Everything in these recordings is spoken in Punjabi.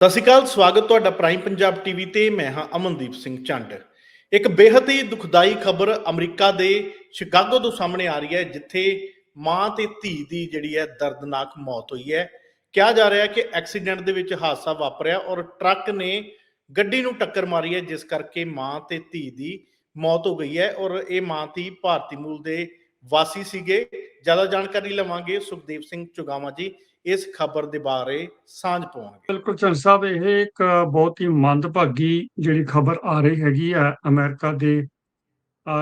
ਸਤਿ ਸ਼੍ਰੀ ਅਕਾਲ, ਸਵਾਗਤ ਤੁਹਾਡਾ ਪ੍ਰਾਈਮ ਪੰਜਾਬ ਟੀਵੀ ਤੇ, ਮੈਂ ਹਾਂ ਅਮਨਦੀਪ ਸਿੰਘ ਚੰਡ ਇੱਕ ਬੇਹੱਦ ਹੀ ਦੁਖਦਾਈ ਖਬਰ ਅਮਰੀਕਾ ਦੇ ਸ਼ਿਕਾਗੋ ਤੋਂ ਸਾਹਮਣੇ ਆ ਰਹੀ ਹੈ, ਜਿੱਥੇ ਮਾਂ ਤੇ ਧੀ ਦੀ ਜਿਹੜੀ ਹੈ ਦਰਦਨਾਕ ਮੌਤ ਹੋਈ ਹੈ। ਕਿਹਾ ਜਾ ਰਿਹਾ ਹੈ ਕਿ ਐਕਸੀਡੈਂਟ ਦੇ ਵਿੱਚ ਹਾਦਸਾ ਵਾਪਰਿਆ ਔਰ ਟਰੱਕ ਨੇ ਗੱਡੀ ਨੂੰ ਟੱਕਰ ਮਾਰੀ ਹੈ, ਜਿਸ ਕਰਕੇ ਮਾਂ ਤੇ ਧੀ ਦੀ ਮੌਤ ਹੋ ਗਈ ਹੈ ਔਰ ਇਹ ਮਾਂ ਧੀ ਭਾਰਤੀ ਮੂਲ ਦੇ ਵਾਸੀ ਸੀਗੇ। ਜ਼ਿਆਦਾ ਜਾਣਕਾਰੀ ਲਵਾਂਗੇ ਸੁਖਦੇਵ ਸਿੰਘ ਚੁਗਾਵਾ ਜੀ, ਇਸ ਖਬਰ ਦੇ ਬਾਰੇ ਸਾਂਝ ਪਾਉਣਗੇ। ਬਿਲਕੁਲ ਚੰਦ ਸਾਹਿਬ, ਇਹ ਇੱਕ ਬਹੁਤ ਹੀ ਮੰਦਭਾਗੀ ਜਿਹੜੀ ਖਬਰ ਆ ਰਹੀ ਹੈਗੀ ਆ ਅਮਰੀਕਾ ਦੇ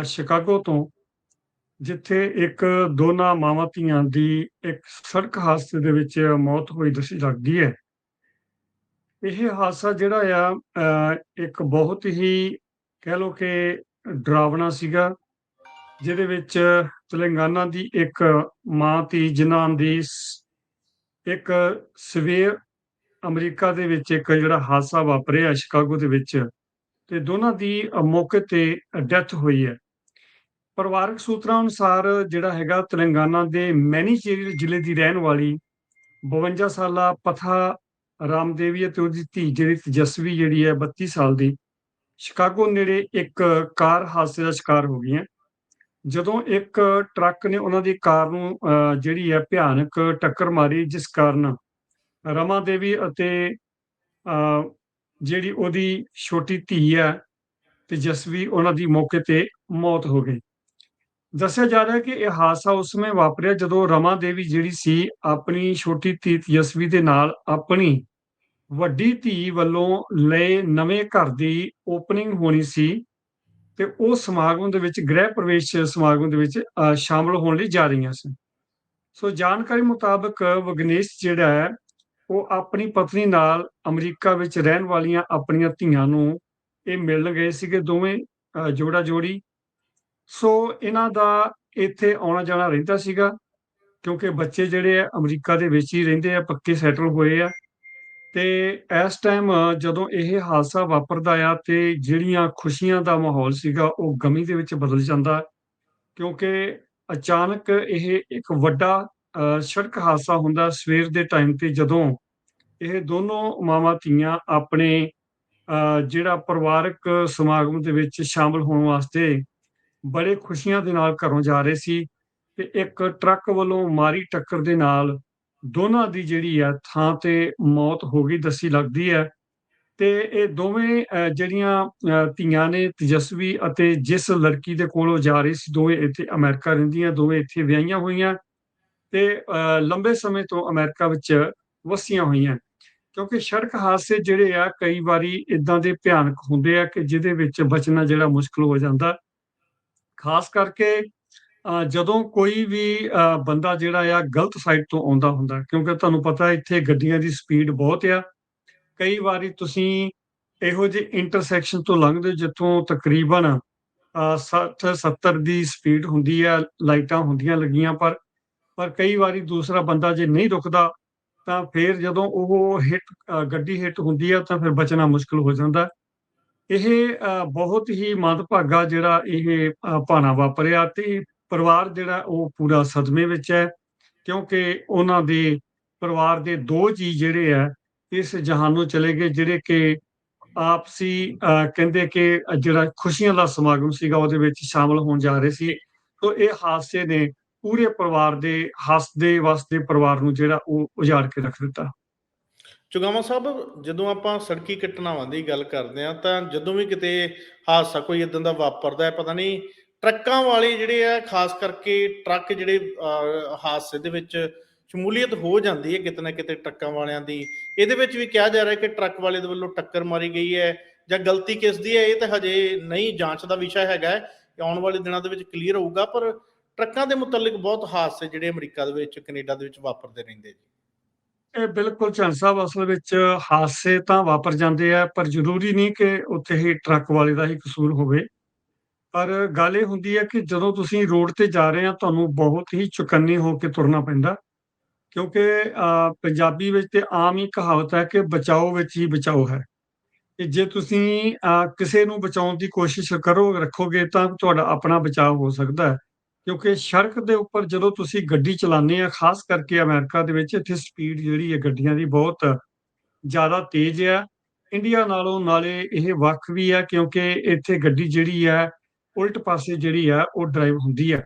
ਸ਼ਿਕਾਗੋ ਤੋਂ, ਜਿੱਥੇ ਇੱਕ ਦੋਨਾਂ ਮਾਵਾਂ ਧੀਆਂ ਦੀ ਇੱਕ ਸੜਕ ਹਾਦਸੇ ਦੇ ਵਿੱਚ ਮੌਤ ਹੋਈ ਦੱਸੀ ਲੱਗਦੀ ਹੈ। ਇਹ ਹਾਦਸਾ ਜਿਹੜਾ ਆ ਇੱਕ ਬਹੁਤ ਹੀ ਕਹਿ ਲੋ ਕਿ ਡਰਾਵਣਾ ਸੀਗਾ। ਜਿਹਦੇ ਵਿੱਚ ਤੇਲੰਗਾਨਾ ਦੀ ਇੱਕ ਮਾਂ ਧੀ ਜਿਨ੍ਹਾਂ ਦੀ ਇੱਕ ਸਵੇਰ ਅਮਰੀਕਾ ਦੇ ਵਿੱਚ ਇੱਕ ਜਿਹੜਾ ਹਾਦਸਾ ਵਾਪਰਿਆ ਸ਼ਿਕਾਗੋ ਦੇ ਵਿੱਚ ਤੇ ਦੋਨਾਂ ਦੀ ਮੌਕੇ ਤੇ ਡੈਥ ਹੋਈ ਹੈ। ਪਰਿਵਾਰਕ ਸੂਤਰਾਂ ਅਨੁਸਾਰ ਜਿਹੜਾ ਹੈਗਾ ਤੇਲੰਗਾਨਾ ਦੇ ਮੈਨੀਚੇਰੀ ਜ਼ਿਲ੍ਹੇ ਦੀ ਰਹਿਣ ਵਾਲੀ 52 ਸਾਲਾ ਪਥਾ ਰਾਮਦੇਵੀ ਅਤੇ ਉਹਦੀ ਧੀ ਜਿਹੜੀ ਤੇਜਸਵੀ ਜਿਹੜੀ ਹੈ 32 ਸਾਲ ਦੀ ਸ਼ਿਕਾਗੋ ਨੇੜੇ ਇੱਕ ਕਾਰ ਹਾਦਸੇ ਦਾ ਸ਼ਿਕਾਰ ਹੋ ਗਈਆਂ। ਜਦੋਂ ਇੱਕ ਟਰੱਕ ਨੇ ਉਹਨਾਂ ਦੀ ਕਾਰ ਨੂੰ ਅ, ਜਿਹੜੀ ਹੈ ਭਿਆਨਕ ਟੱਕਰ ਮਾਰੀ ਜਿਸ ਕਾਰਨ ਰਮਾ ਦੇਵੀ ਅਤੇ ਅ, ਜਿਹੜੀ ਉਹਦੀ ਛੋਟੀ ਧੀ ਹੈ ਤੇ ਜਸਵੀ ਉਹਨਾਂ ਦੀ ਮੌਕੇ ਤੇ ਮੌਤ ਹੋ ਗਈ। ਦੱਸਿਆ ਜਾ ਰਿਹਾ ਕਿ ਇਹ ਹਾਦਸਾ ਉਸ ਸਮੇਂ ਵਾਪਰਿਆ ਜਦੋਂ ਰਮਾ ਦੇਵੀ ਜਿਹੜੀ ਸੀ ਆਪਣੀ ਛੋਟੀ ਧੀ ਤੇਜਸਵੀ ਦੇ ਨਾਲ ਆਪਣੀ ਵੱਡੀ ਧੀ ਵੱਲੋਂ ਲਏ ਨਵੇਂ ਘਰ ਦੀ ਓਪਨਿੰਗ ਹੋਣੀ ਸੀ। ਤੇ ਉਹ ਸਮਾਗਮ ਦੇ ਵਿੱਚ ਗ੍ਰਹਿ ਪ੍ਰਵੇਸ਼ ਸਮਾਗਮ ਦੇ ਵਿੱਚ ਅ, ਸ਼ਾਮਲ ਹੋਣ ਲਈ ਜਾ ਰਹੀਆਂ ਸੀ ਸੋ ਜਾਣਕਾਰੀ ਮੁਤਾਬਕ ਵਿਗਨੇਸ਼ ਜਿਹੜਾ ਹੈ ਉਹ ਆਪਣੀ ਪਤਨੀ ਨਾਲ ਅਮਰੀਕਾ ਵਿੱਚ ਰਹਿਣ ਵਾਲੀਆਂ ਆਪਣੀਆਂ ਧੀਆਂ ਨੂੰ ਇਹ ਮਿਲਣ ਗਏ ਸੀਗੇ ਦੋਵੇਂ ਜੋੜਾ ਜੋੜੀ ਸੋ ਇਹਨਾਂ ਦਾ ਇੱਥੇ ਆਉਣਾ ਜਾਣਾ ਰਹਿੰਦਾ ਸੀਗਾ ਕਿਉਂਕਿ ਬੱਚੇ ਜਿਹੜੇ ਆ ਅਮਰੀਕਾ ਦੇ ਵਿੱਚ ਹੀ ਰਹਿੰਦੇ ਆ ਪੱਕੇ ਸੈਟਲ ਹੋਏ ਆ। ਤੇ ਇਸ ਟਾਈਮ ਜਦੋਂ ਇਹ ਹਾਦਸਾ ਵਾਪਰਦਾ ਆ ਤੇ ਜਿਹੜੀਆਂ ਖੁਸ਼ੀਆਂ ਦਾ ਮਾਹੌਲ ਸੀਗਾ, ਉਹ ਗਮੀ ਦੇ ਵਿੱਚ ਬਦਲ ਜਾਂਦਾ ਕਿਉਂਕਿ ਅਚਾਨਕ ਇਹ ਇੱਕ ਵੱਡਾ ਸੜਕ ਹਾਦਸਾ ਹੁੰਦਾ ਸਵੇਰ ਦੇ ਟਾਈਮ ਤੇ ਜਦੋਂ ਇਹ ਦੋਨੋਂ ਮਾਵਾਂ ਧੀਆਂ ਆਪਣੇ ਜਿਹੜਾ ਪਰਿਵਾਰਕ ਸਮਾਗਮ ਦੇ ਵਿੱਚ ਸ਼ਾਮਲ ਹੋਣ ਵਾਸਤੇ ਬੜੇ ਖੁਸ਼ੀਆਂ ਦੇ ਨਾਲ ਘਰੋਂ ਜਾ ਰਹੇ ਸੀ ਤੇ ਇੱਕ ਟਰੱਕ ਵੱਲੋਂ ਮਾਰੀ ਟੱਕਰ ਦੇ ਨਾਲ ਦੋਨਾਂ ਦੀ ਜਿਹੜੀ ਹੈ ਥਾਂ ਤੇ ਮੌਤ ਹੋ ਗਈ, ਦੱਸੀ ਲੱਗਦੀ ਹੈ। ਤੇ ਇਹ ਦੋਵੇਂ ਜਿਹੜੀਆਂ ਧੀਆਂ ਨੇ, ਤੇਜਸਵੀ ਅਤੇ ਜਿਸ ਲੜਕੀ ਦੇ ਕੋਲ ਉਹ ਜਾ ਰਹੀ ਸੀ, ਦੋਵੇਂ ਇੱਥੇ ਅਮਰੀਕਾ ਰਹਿੰਦੀਆਂ, ਦੋਵੇਂ ਇੱਥੇ ਵਿਆਹੀਆਂ ਹੋਈਆਂ ਤੇ ਲੰਬੇ ਸਮੇਂ ਤੋਂ ਅਮਰੀਕਾ ਵਿੱਚ ਵਸੀਆਂ ਹੋਈਆਂ। ਕਿਉਂਕਿ ਸੜਕ ਹਾਦਸੇ ਜਿਹੜੇ ਆ, ਕਈ ਵਾਰੀ ਇਦਾਂ ਦੇ ਭਿਆਨਕ ਹੁੰਦੇ ਆ ਕਿ ਜਿਹਦੇ ਵਿੱਚ ਬਚਣਾ ਜਿਹੜਾ ਮੁਸ਼ਕਲ ਹੋ ਜਾਂਦਾ। ਖਾਸ ਕਰਕੇ ਜਦੋਂ ਕੋਈ ਵੀ ਬੰਦਾ ਜਿਹੜਾ ਆ ਗਲਤ ਸਾਈਡ ਤੋਂ ਆਉਂਦਾ ਹੁੰਦਾ ਕਿਉਂਕਿ ਤੁਹਾਨੂੰ ਪਤਾ ਇੱਥੇ ਗੱਡੀਆਂ ਦੀ ਸਪੀਡ ਬਹੁਤ ਆ। ਕਈ ਵਾਰੀ ਤੁਸੀਂ ਇਹੋ ਜਿਹੇ ਇੰਟਰਸੈਕਸ਼ਨ ਤੋਂ ਲੰਘਦੇ ਹੋ ਜਿੱਥੋਂ ਤਕਰੀਬਨ ਅ, 60 70 ਦੀ ਸਪੀਡ ਹੁੰਦੀ ਆ ਲਾਈਟਾਂ ਹੁੰਦੀਆਂ ਲੱਗੀਆਂ ਪਰ ਪਰ ਕਈ ਵਾਰੀ ਦੂਸਰਾ ਬੰਦਾ ਜੇ ਨਹੀਂ ਰੁਕਦਾ ਤਾਂ ਫਿਰ ਜਦੋਂ ਉਹ ਹਿੱਟ ਗੱਡੀ ਹਿੱਟ ਹੁੰਦੀ ਆ ਤਾਂ ਫਿਰ ਬਚਣਾ ਮੁਸ਼ਕਲ ਹੋ ਜਾਂਦਾ। ਇਹ ਬਹੁਤ ਹੀ ਮੰਦਭਾਗਾ ਜਿਹੜਾ ਇਹ ਭਾਣਾ ਵਾਪਰਿਆ ਤੇ ਪਰਿਵਾਰ ਜਿਹੜਾ ਉਹ ਪੂਰਾ ਸਦਮੇ ਵਿੱਚ ਹੈ, ਕਿਉਂਕਿ ਉਹਨਾਂ ਦੇ ਪਰਿਵਾਰ ਦੇ ਦੋ ਜੀ ਜਿਹੜੇ ਆ ਇਸ ਜਹਾਨ ਨੂੰ ਚਲੇ ਗਏ, ਜਿਹੜੇ ਕਿ ਆਪਸੀ ਕਹਿੰਦੇ ਕਿ ਜਿਹੜਾ ਖੁਸ਼ੀਆਂ ਦਾ ਸਮਾਗਮ ਸੀਗਾ, ਉਹਦੇ ਵਿੱਚ ਸ਼ਾਮਲ ਹੋਣ ਜਾ ਰਹੇ ਸੀ। ਤੋਂ ਇਹ ਹਾਦਸੇ ਨੇ ਪੂਰੇ ਪਰਿਵਾਰ ਦੇ, ਹੱਸਦੇ ਵਸਦੇ ਪਰਿਵਾਰ ਨੂੰ ਜਿਹੜਾ ਉਹ ਉਜਾੜ ਕੇ ਰੱਖ ਦਿੱਤਾ। ਚੁਗਾਮਾ ਸਾਹਿਬ, ਜਦੋਂ ਆਪਾਂ ਸੜਕੀ ਘਟਨਾਵਾਂ ਦੀ ਗੱਲ ਕਰਦੇ ਆ ਤਾਂ ਜਦੋਂ ਵੀ ਕਿਤੇ ਹਾਦਸਾ ਕੋਈ ਇਦਾਂ ਦਾ ਵਾਪਰਦਾ ਹੈ, ਪਤਾ ਨਹੀਂ ਟਰੱਕਾਂ ਵਾਲੇ ਜਿਹੜੇ ਆ, ਖਾਸ ਕਰਕੇ ਟਰੱਕ ਜਿਹੜੇ ਹਾਦਸੇ ਦੇ ਵਿੱਚ ਸ਼ਮੂਲੀਅਤ ਹੋ ਜਾਂਦੀ ਹੈ ਕਿਤੇ ਨਾ ਕਿਤੇ ਟਰੱਕਾਂ ਵਾਲਿਆਂ ਦੀ। ਇਹਦੇ ਵਿੱਚ ਵੀ ਕਿਹਾ ਜਾ ਰਿਹਾ ਕਿ ਟਰੱਕ ਵਾਲੇ ਦੇ ਵੱਲੋਂ ਟੱਕਰ ਮਾਰੀ ਗਈ ਹੈ ਜਾਂ ਗਲਤੀ ਕਿਸ ਦੀ ਹੈ, ਇਹ ਤਾਂ ਹਜੇ ਨਹੀਂ ਜਾਂਚ ਦਾ ਵਿਸ਼ਾ ਹੈਗਾ ਇਹ ਆਉਣ ਵਾਲੇ ਦਿਨਾਂ ਦੇ ਵਿੱਚ ਕਲੀਅਰ ਹੋਊਗਾ, ਪਰ ਟਰੱਕਾਂ ਦੇ ਮੁਤਲਕ ਬਹੁਤ ਹਾਦਸੇ ਜਿਹੜੇ ਅਮਰੀਕਾ ਦੇ ਵਿੱਚ, ਕੈਨੇਡਾ ਦੇ ਵਿੱਚ ਵਾਪਰਦੇ ਰਹਿੰਦੇ ਜੀ। ਇਹ ਬਿਲਕੁਲ ਚੰਦ ਸਾਹਿਬ, ਅਸਲ ਵਿੱਚ ਹਾਦਸੇ ਤਾਂ ਵਾਪਰ ਜਾਂਦੇ ਆ, ਪਰ ਜ਼ਰੂਰੀ ਨਹੀਂ ਕਿ ਉੱਥੇ ਹੀ ਟਰੱਕ ਵਾਲੇ ਦਾ ਹੀ ਕਸੂਰ ਹੋਵੇ। ਪਰ ਗੱਲ ਇਹ ਹੁੰਦੀ ਹੈ ਕਿ ਜਦੋਂ ਤੁਸੀਂ ਰੋਡ ਤੇ ਜਾ ਰਹੇ ਆ, ਤੁਹਾਨੂੰ ਬਹੁਤ ਹੀ ਚੁਕੰਨੀ ਹੋ ਕੇ ਤੁਰਨਾ ਪੈਂਦਾ। ਕਿਉਂਕਿ ਪੰਜਾਬੀ ਵਿੱਚ ਤੇ ਆਮ ਹੀ ਕਹਾਵਤ ਹੈ ਕਿ ਬਚਾਓ ਵਿੱਚ ਹੀ ਬਚਾਓ ਹੈ। ਕਿ ਜੇ ਤੁਸੀਂ ਕਿਸੇ ਨੂੰ ਬਚਾਉਣ ਦੀ ਕੋਸ਼ਿਸ਼ ਕਰੋ, ਰੱਖੋਗੇ ਤਾਂ ਤੁਹਾਡਾ ਆਪਣਾ ਬਚਾਅ ਹੋ ਸਕਦਾ ਹੈ। ਕਿਉਂਕਿ ਸੜਕ ਦੇ ਉੱਪਰ ਜਦੋਂ ਤੁਸੀਂ ਗੱਡੀ ਚਲਾਉਂਦੇ ਆ, ਖਾਸ ਕਰਕੇ ਅਮਰੀਕਾ ਦੇ ਵਿੱਚ, ਇੱਥੇ ਸਪੀਡ ਜਿਹੜੀ ਹੈ ਗੱਡੀਆਂ ਦੀ ਬਹੁਤ ਜ਼ਿਆਦਾ ਤੇਜ਼ ਹੈ। ਇੰਡੀਆ ਨਾਲੋਂ ਨਾਲੇ ਇਹ ਵੱਖ ਵੀ ਹੈ, ਕਿਉਂਕਿ ਇੱਥੇ ਗੱਡੀ ਜਿਹੜੀ ਹੈ ਉਲਟ ਪਾਸੇ ਜਿਹੜੀ ਆ, ਉਹ ਡਰਾਈਵ ਹੁੰਦੀ ਆ।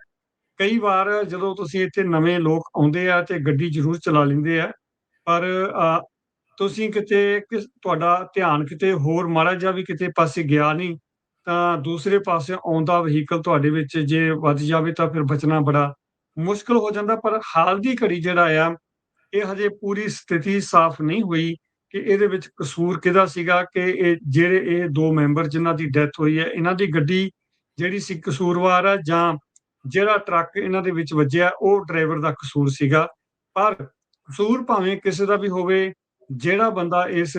ਕਈ ਵਾਰ ਜਦੋਂ ਤੁਸੀਂ ਇੱਥੇ ਨਵੇਂ ਲੋਕ ਆਉਂਦੇ ਆ ਤੇ ਗੱਡੀ ਜ਼ਰੂਰ ਚਲਾ ਲੈਂਦੇ ਆ, ਪਰ ਤੁਸੀਂ ਕਿਤੇ ਕਿਸ, ਤੁਹਾਡਾ ਧਿਆਨ ਕਿਤੇ ਹੋਰ ਮਾੜਾ ਜਿਹਾ ਵੀ ਕਿਤੇ ਪਾਸੇ ਗਿਆ ਨਹੀਂ, ਤਾਂ ਦੂਸਰੇ ਪਾਸੇ ਆਉਂਦਾ ਵਹੀਕਲ ਤੁਹਾਡੇ ਵਿੱਚ ਜੇ ਵੱਜ ਜਾਵੇ ਤਾਂ ਫਿਰ ਬਚਣਾ ਬੜਾ ਮੁਸ਼ਕਲ ਹੋ ਜਾਂਦਾ, ਪਰ ਹਾਲ ਦੀ ਘੜੀ ਜਿਹੜਾ ਆ, ਇਹ ਹਜੇ ਪੂਰੀ ਸਥਿਤੀ ਸਾਫ਼ ਨਹੀਂ ਹੋਈ ਕਿ ਇਹਦੇ ਵਿੱਚ ਕਸੂਰ ਕਿਹਦਾ ਸੀਗਾ ਕਿ ਇਹ, ਜਿਹੜੇ ਇਹ ਦੋ ਮੈਂਬਰ ਜਿਨ੍ਹਾਂ ਦੀ ਡੈਥ ਹੋਈ ਹੈ, ਇਹਨਾਂ ਦੀ ਗੱਡੀ ਜਿਹੜੀ ਸੀ ਕਸੂਰਵਾਰ ਆ ਜਾਂ ਜਿਹੜਾ ਟਰੱਕ ਇਹਨਾਂ ਦੇ ਵਿੱਚ ਵੱਜਿਆ ਉਹ ਡਰਾਈਵਰ ਦਾ ਕਸੂਰ ਸੀਗਾ ਪਰ ਕਸੂਰ ਭਾਵੇਂ ਕਿਸੇ ਦਾ ਵੀ ਹੋਵੇ ਜਿਹੜਾ ਬੰਦਾ ਇਸ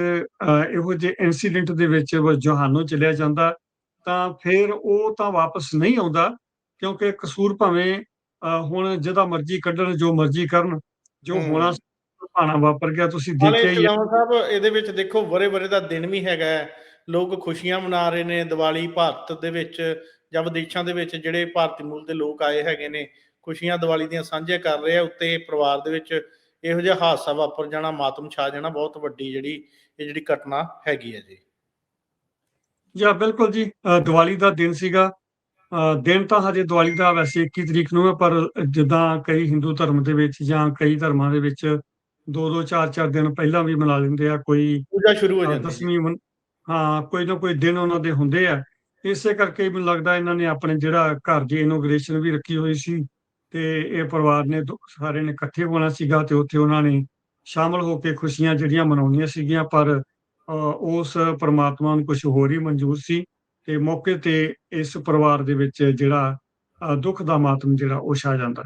ਇਹੋ ਜਿਹੇ ਇਨਸੀਡੈਂਟ ਦੇ ਵਿੱਚ ਜਹਾਨੋਂ ਚਲਿਆ ਜਾਂਦਾ ਤਾਂ ਫਿਰ ਉਹ ਤਾਂ ਵਾਪਸ ਨਹੀਂ ਆਉਂਦਾ ਕਿਉਂਕਿ ਕਸੂਰ ਭਾਵੇਂ ਹੁਣ ਜਿਹਦਾ ਮਰਜ਼ੀ ਕੱਢਣ ਜੋ ਮਰਜ਼ੀ ਕਰਨ ਜੋ। ਹੋਣਾ ਭਾਣਾ ਵਾਪਰ ਗਿਆ ਤੁਸੀਂ ਦੇਖਿਆ ਹੀ ਹੈ। ਸਾਹਿਬ ਇਹਦੇ ਵਿੱਚ ਦੇਖੋ ਵਰੇ ਵਰੇ ਦਾ ਦਿਨ ਵੀ ਹੈਗਾ। ਲੋਕ ਖੁਸ਼ੀਆਂ ਮਨਾ ਰਹੇ ਨੇ ਦੀਵਾਲੀ ਭਾਰਤ ਦੇ ਵਿੱਚ ਜਾਂ ਵਿਦੇਸ਼ਾਂ ਦੇ ਵਿੱਚ ਜਿਹੜੇ ਭਾਰਤੀ ਮੂਲ ਦੇ ਲੋਕ ਆਏ ਹੈਗੇ ਨੇ ਖੁਸ਼ੀਆਂ ਦੀਵਾਲੀ ਦੀਆਂ ਸਾਂਝੀਆਂ ਕਰ ਰਹੇ ਆ ਉੱਤੇ ਪਰਿਵਾਰ ਦੇ ਵਿੱਚ ਇਹੋ ਜਿਹਾ ਹਾਦਸਾ ਵਾਪਰ ਜਾਣਾ ਮਾਤਮ ਛਾ ਜਾਣਾ ਬਹੁਤ ਵੱਡੀ ਜਿਹੜੀ ਇਹ ਜਿਹੜੀ ਘਟਨਾ ਹੈਗੀ ਹੈ ਜੀ। ਜਾਂ ਬਿਲਕੁਲ ਜੀ ਦੀਵਾਲੀ ਦਾ ਦਿਨ ਸੀਗਾ। ਦਿਨ ਤਾਂ ਹਜੇ ਦੀਵਾਲੀ ਦਾ ਵੈਸੇ 21 ਤਰੀਕ ਨੂੰ ਹੈ ਪਰ ਜਿੱਦਾਂ ਕਈ ਹਿੰਦੂ ਧਰਮ ਦੇ ਵਿੱਚ ਜਾਂ ਕਈ ਧਰਮਾਂ ਦੇ ਵਿੱਚ ਦੋ ਦੋ ਚਾਰ ਚਾਰ ਦਿਨ ਪਹਿਲਾਂ ਵੀ ਮਨਾ ਲੈਂਦੇ ਆ ਕੋਈ ਪੂਜਾ ਸ਼ੁਰੂ ਹੋ ਜਾਂਦੀ ਹੈ ਦਸਵੀਂ ਹਾਂ ਕੋਈ ਨਾ ਕੋਈ ਦਿਨ ਉਹਨਾਂ ਦੇ ਹੁੰਦੇ ਆ। ਇਸੇ ਕਰਕੇ ਮੈਨੂੰ ਲੱਗਦਾ ਇਹਨਾਂ ਨੇ ਆਪਣੇ ਜਿਹੜਾ ਘਰ ਦੀ ਇਨੋਗ੍ਰੇਸ਼ਨ ਵੀ ਰੱਖੀ ਹੋਈ ਸੀ ਤੇ ਇਹ ਪਰਿਵਾਰ ਨੇ ਦੋ- ਸਾਰੇ ਨੇ ਇਕੱਠੇ ਹੋਣਾ ਸੀਗਾ ਤੇ ਉੱਥੇ ਉਹਨਾਂ ਨੇ ਸ਼ਾਮਲ ਹੋ ਕੇ ਖੁਸ਼ੀਆਂ ਜਿਹੜੀਆਂ ਮਨਾਉਣੀਆਂ ਸੀਗੀਆਂ, ਪਰ ਉਸ ਪਰਮਾਤਮਾ ਨੂੰ ਕੁਝ ਹੋਰ ਹੀ ਮਨਜ਼ੂਰ ਸੀ ਤੇ ਮੌਕੇ ਤੇ ਇਸ ਪਰਿਵਾਰ ਦੇ ਵਿੱਚ ਜਿਹੜਾ ਦੁੱਖ ਦਾ ਮਾਤਮ ਜਿਹੜਾ ਉਹ ਛਾ ਜਾਂਦਾ।